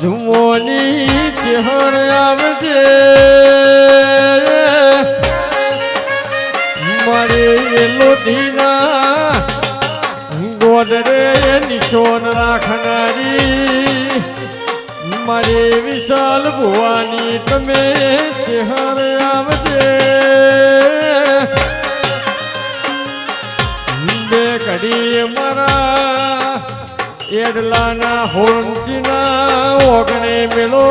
જુમોની ચહેર આવજે. મારી લોટીના ગોદરે નિશોન રાખનારી. મારી વિશાલ ભુવાની તમે ચહેર આવજે. બે કડી મારા એડલાના હોંચીના ઓગણે મેળો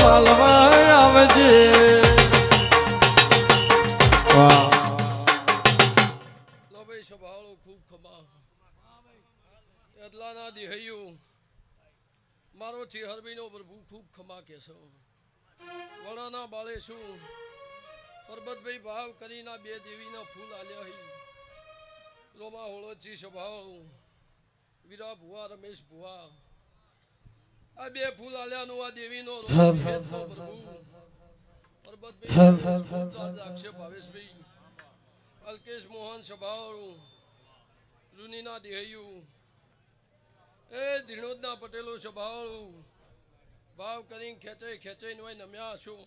માલવા આવજે. એટલાના દિહૈયું. મારો ચેહરબીનો પ્રભુ ખૂબ ખમા કહેશો વડાના બાળે શું? પરબતભાઈ ભાવ કરીના બે દેવીના ફૂલ આલ્યા હઈ રોમા હોળોચી સ્વભાવ વીરા ભુવા રમેશ ભુવા. આ બે ફૂલ આલ્યાનું આ દેવીનો ભાવેશભાઈ અલ્કેશ મોહન સભાવાળું રૂનીના દેહયું. એ ધીણોદના પટેલો સભાવાળું. ભાવ કરીને ખેંચાઈ ખેંચાઈને હોય નમ્યા છું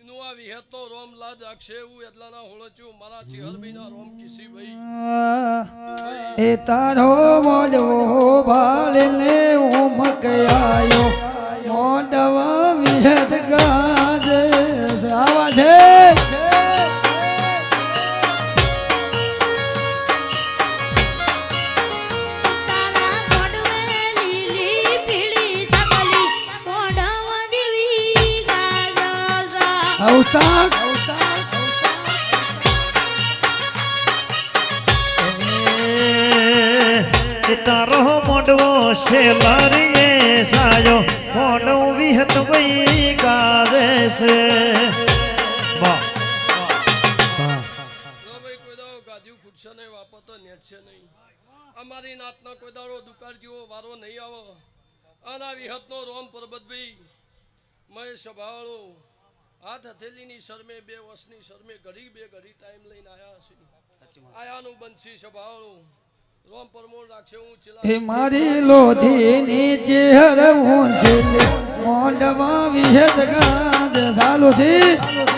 એનું આ વિહેતનો રોમ લાજ એવું એટલાના હોળચ્યું મારા ચિહરબીના રોમ કિસી ભાઈ. એ તારો મોડવો ભાળને ઉમક આયો. મોડવા વિહદ ગાજે આવા છે. તારા તારો મોડવો શેલારીએ સાયો મોડવ વિહત વઈ ગારે છે. વાહ. ભાઈ નહીં વાપરતો નહીં અમારી નાતના કોઈ દાડો દુકાળ જેવો વારો નહીં આવો. આના વિહતનો રોમ પરબતભાઈ મહેશ સભાવાળો હાથ હથેલીની શરમે બે વર્ષની શરમે ઘડી બે ઘડી ટાઈમ લઈને આયા છે આયાનું બંશી સભાવાળો. એ મારી લોધીની ચેહર હું છે મોંડવા વિહત ગાજ સાલું થી